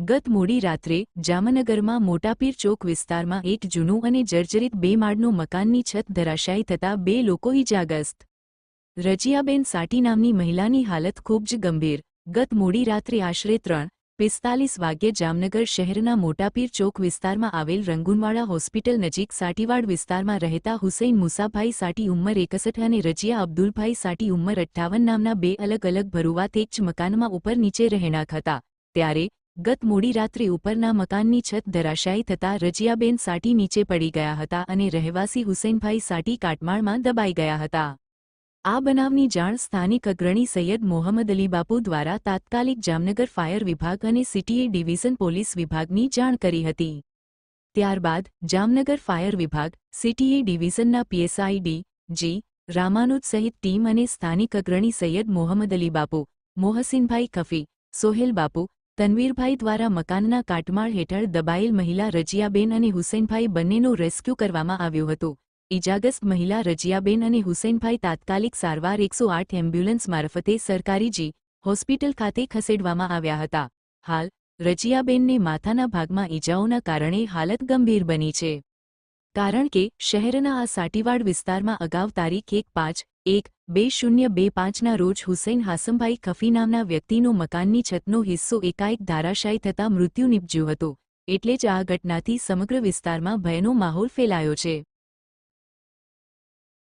ગત મોડી રાત્રે જામનગરમાં મોટાપીર ચોક વિસ્તારમાં એક જૂનું અને જર્જરિત બે માળનું મકાનની છત ધરાશાયી થતાં બે લોકો ઇજાગ્રસ્ત રજિયાબેન સાટી નામની મહિલાની હાલત ખૂબ જ ગંભીર. ગત મોડી રાત્રે આશરે ત્રણ પિસ્તાલીસ વાગ્યે જામનગર શહેરના મોટાપીર ચોક વિસ્તારમાં આવેલ રંગુનવાડા હોસ્પિટલ નજીક સાટીવાડ વિસ્તારમાં રહેતા હુસૈન મુસાભાઈ સાટી ઉંમર એકસઠ અને રજિયા અબ્દુલભાઈ સાટી ઉંમર અઠ્ઠાવન નામના બે અલગ અલગ ભરુવા તેજ મકાનમાં ઉપર નીચે રહેણાંક હતા. ત્યારે ગત મોડી રાત્રે ઉપરના મકાનની છત ધરાશાયી થતાં રજિયાબેન સાટી નીચે પડી ગયા હતા અને રહેવાસી હુસૈનભાઈ સાટી કાટમાળમાં દબાઈ ગયા હતા. આ બનાવની જાણ સ્થાનિક અગ્રણી સૈયદ મોહમ્મદ અલી બાપુ દ્વારા તાત્કાલિક જામનગર ફાયર વિભાગ અને સીટીએ ડિવિઝન પોલીસ વિભાગની જાણ કરી હતી. ત્યારબાદ જામનગર ફાયર વિભાગ, સીટીએ ડિવિઝનના પીએસઆઈ ડી જી, રામાનુજ સહિત ટીમ અને સ્થાનિક અગ્રણી સૈયદ મોહમ્મદ અલી બાપુ, મોહસિનભાઈ કફી સોહેલ બાપુ તનવીરભાઈ દ્વારા મકાનના કાટમાળ હેઠળ દબાયેલ મહિલા રજિયાબેન અને હુસૈનભાઈ બંનેનું રેસ્ક્યુ કરવામાં આવ્યું હતું. ઇજાગ્રસ્ત મહિલા રજિયાબેન અને હુસૈનભાઈ તાત્કાલિક સારવાર એકસો આઠ એમ્બ્યુલન્સ મારફતે સરકારી જી હોસ્પિટલ ખાતે ખસેડવામાં આવ્યા હતા. હાલ, રજિયાબેનને માથાના ભાગમાં ઇજાઓના કારણે હાલત ગંભીર બની છે. કારણ કે, શહેરના આ સાટીવાડ વિસ્તારમાં અગાઉ તારીખ એક પાંચ, એક બે શૂન્ય બે પાંચના રોજ હુસૈન હાસમભાઈ કફી નામના વ્યક્તિનો મકાનની છતનો હિસ્સો એકાએક ધારાશાયી થતાં મૃત્યુ નીપજ્યું હતું. એટલે જ આ ઘટનાથી સમગ્ર વિસ્તારમાં ભયનો માહોલ ફેલાયો છે.